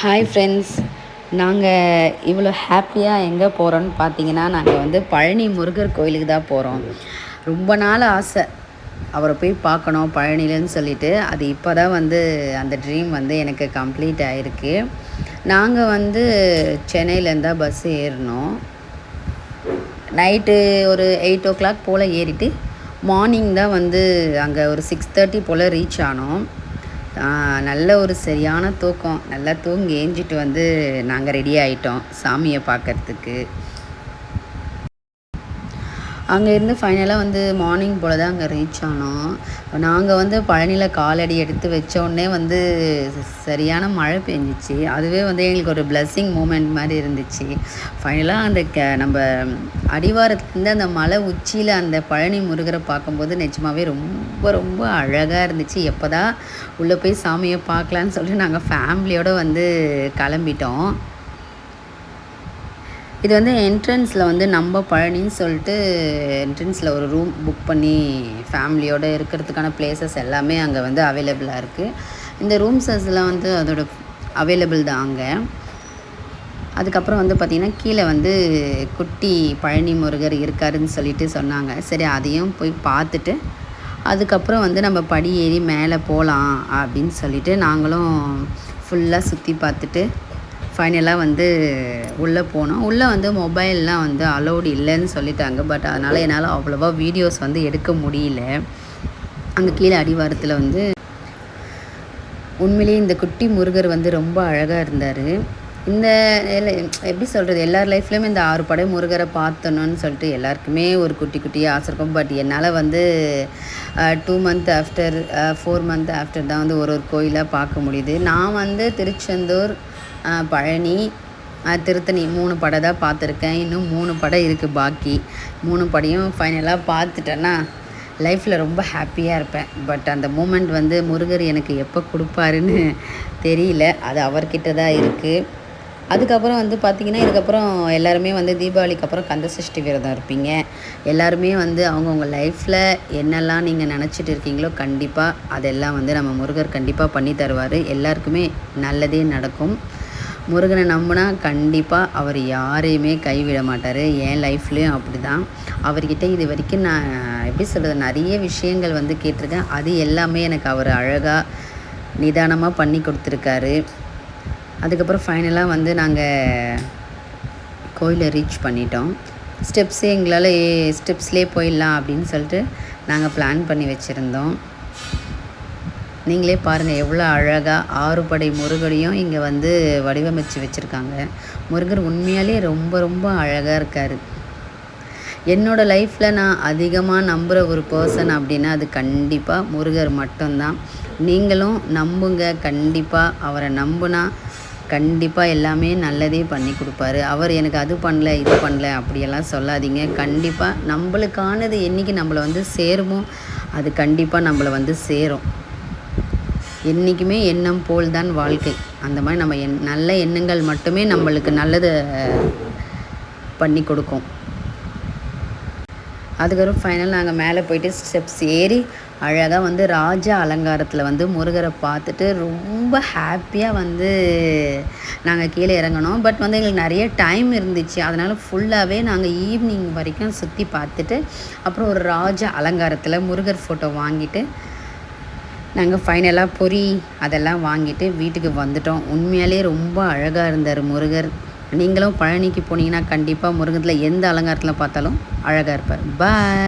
Hi friends நாங்கள் இவ்வளோ ஹாப்பியாக எங்கே போகிறோன்னு பார்த்தீங்கன்னா நாங்கள் வந்து பழனி முருகர் கோயிலுக்கு தான் போகிறோம் ரொம்ப நாள் ஆசை. அவரை போய் பார்க்கணும் பழனிலன்னு சொல்லிட்டு. அது இப்போ தான் வந்து அந்த ட்ரீம் வந்து எனக்கு கம்ப்ளீட் ஆகிருக்கு நாங்கள் வந்து சென்னையிலேருந்து தான் பஸ் ஏறினோம் நைட்டு ஒரு எயிட் ஓ கிளாக் போல் ஏறிட்டு மார்னிங் தான் வந்து அங்கே ஒரு சிக்ஸ் தேர்ட்டி போல் ரீச் ஆனோம். நல்ல ஒரு சரியான தூக்கம். நல்லா தூங்கி ஏஞ்சிட்டு வந்து நாங்கள் ரெடி ஆகிட்டோம் சாமியை பார்க்கறதுக்கு. அங்கே இருந்து ஃபைனலாக வந்து மார்னிங் போல் தான் அங்கே ரீச் ஆனோம் நாங்கள் வந்து பழனியில் காலடி எடுத்து வச்சோடனே வந்து சரியான மழை பெஞ்சிச்சு. அதுவே வந்து எங்களுக்கு ஒரு பிளஸ்ஸிங் மூமெண்ட் மாதிரி இருந்துச்சு. ஃபைனலாக அந்த க நம்ம அடிவாரத்துலேருந்து அந்த மலை உச்சியில் அந்த பழனி முருகரை பார்க்கும்போது நிஜமாகவே ரொம்ப ரொம்ப அழகாக இருந்துச்சு. எப்போ தான் உள்ளே போய் சாமியை பார்க்கலான்னு சொல்லிட்டு நாங்கள் ஃபேமிலியோடு வந்து கிளம்பிட்டோம். இது வந்து என்ட்ரன்ஸில் வந்து நம்ம பழனின்னு சொல்லிட்டு என்ட்ரன்ஸில் ஒரு ரூம் புக் பண்ணி ஃபேமிலியோடு இருக்கிறதுக்கான பிளேசஸ் எல்லாமே அங்கே வந்து அவைலபிளாக இருக்குது இந்த ரூம்ஸஸ்லாம் வந்து அதோட அவைலபிள் தான் அங்கே. அதுக்கப்புறம் வந்து பார்த்திங்கன்னா கீழே வந்து குட்டி பழனி முருகர் இருக்காருன்னு சொல்லிட்டு சொன்னாங்க. சரி அதையும் போய் பார்த்துட்டு அதுக்கப்புறம் வந்து நம்ம படி ஏறி மேலே போகலாம் அப்படின்னு சொல்லிட்டு நாங்களும் ஃபுல்லாக சுற்றி பார்த்துட்டு ஃபைனலாக வந்து உள்ளே போனோம். உள்ளே வந்து மொபைல்லாம் வந்து அலௌடு இல்லைன்னு சொல்லிட்டாங்க. பட் அதனால் என்னால் அவ்வளோவா வீடியோஸ் வந்து எடுக்க முடியல. அங்கே கீழே அடிவாரத்தில் வந்து உண்மையிலேயே இந்த குட்டி முருகர் வந்து ரொம்ப அழகாக இருந்தார். இந்த எப்படி சொல்கிறது எல்லார் லைஃப்லேயுமே இந்த ஆறு படை முருகரை பார்த்தணுன்னு சொல்லிட்டு எல்லாருக்குமே ஒரு குட்டி குட்டியாக ஆசை இருக்கும். பட் என்னால் வந்து two month after four month after தான் வந்து ஒரு ஒரு கோயிலாக பார்க்க முடியுது. நான் வந்து திருச்செந்தூர் பழனி திருத்தணி மூணு படம் தான் பார்த்துருக்கேன். இன்னும் மூணு படம் இருக்குது பாக்கி. மூணு படையும் ஃபைனலாக பார்த்துட்டேன்னா லைஃப்பில் ரொம்ப ஹாப்பியாக இருப்பேன். பட் அந்த மூமெண்ட் வந்து முருகர் எனக்கு எப்போ கொடுப்பாருன்னு தெரியல. அது அவர்கிட்ட தான் இருக்குது அதுக்கப்புறம் வந்து பார்த்திங்கன்னா இதுக்கப்புறம் எல்லாருமே வந்து தீபாவளிக்கு அப்புறம் கந்த சஷ்டி விரதம் இருப்பீங்க. எல்லாருமே வந்து அவங்கவுங்க லைஃப்பில் என்னெல்லாம் நீங்கள் நினச்சிட்டு இருக்கீங்களோ கண்டிப்பாக அதெல்லாம் வந்து நம்ம முருகர் கண்டிப்பாக பண்ணி தருவார். எல்லாருக்குமே நல்லதே நடக்கும். முருகனை நம்பினா கண்டிப்பாக அவர் யாரையுமே கைவிட மாட்டார். என் லைஃப்லேயும் அப்படி தான் அவர்கிட்ட இது வரைக்கும் நான் எப்படி சொல்கிறது நிறைய விஷயங்கள் வந்து கேட்டிருக்கேன். அது எல்லாமே எனக்கு அவர் அழகாக நிதானமாக பண்ணி கொடுத்துருக்காரு. அதுக்கப்புறம் ஃபைனலாக வந்து நாங்கள் கோயிலை ரீச் பண்ணிட்டோம். ஸ்டெப்ஸே எங்களால் ஸ்டெப்ஸ்லேயே போயிடலாம் அப்படின்னு சொல்லிட்டு நாங்கள் பிளான் பண்ணி வச்சுருந்தோம். நீங்களே பாருங்கள் எவ்வளோ அழகாக ஆறுபடை முருகனையும் இங்கே வந்து வடிவமைச்சு வச்சுருக்காங்க. முருகர் உண்மையாலே ரொம்ப ரொம்ப அழகாக இருக்கார். என்னோடய லைஃப்பில் நான் அதிகமாக நம்புகிற ஒரு பர்சன் அப்படின்னா அது கண்டிப்பாக முருகர் மட்டும்தான். நீங்களும் நம்புங்க கண்டிப்பாக அவரை நம்புனா கண்டிப்பாக எல்லாமே நல்லதே பண்ணி கொடுப்பாரு. அவர் எனக்கு அது பண்ணல இது பண்ணல அப்படியெல்லாம் சொல்லாதீங்க. கண்டிப்பாக நம்மளுக்கானது என்றைக்கு நம்மளை வந்து சேருமோ அது கண்டிப்பாக நம்மளை வந்து சேரும். என்றைக்குமே எண்ணம் போல் தான் வாழ்க்கை. அந்த மாதிரி நம்ம எண் நல்ல எண்ணங்கள் மட்டுமே நம்மளுக்கு நல்லதை பண்ணி கொடுக்கும். அதுக்கப்புறம் ஃபைனல் நாங்கள் மேலே போயிட்டு ஸ்டெப்ஸ் ஏறி அழகாக வந்து ராஜா அலங்காரத்தில் வந்து முருகரை பார்த்துட்டு ரொம்ப ஹாப்பியாக வந்து நாங்கள் கீழே இறங்கினோம். பட் வந்து எங்களுக்கு நிறைய டைம் இருந்துச்சு. அதனால் ஃபுல்லாகவே நாங்கள் ஈவினிங் வரைக்கும் சுற்றி பார்த்துட்டு அப்புறம் ஒரு ராஜா அலங்காரத்தில் முருகர் ஃபோட்டோ வாங்கிட்டு நாங்கள் ஃபைனலாக பொறி அதெல்லாம் வாங்கிட்டு வீட்டுக்கு வந்துட்டோம். உண்மையாலே ரொம்ப அழகாக இருந்தார் முருகர். நீங்களும் பழனிக்கு போனீங்கன்னா கண்டிப்பாக முருகத்தில் எந்த அலங்காரத்தில் பார்த்தாலும் அழகாக இருப்பார். பாய்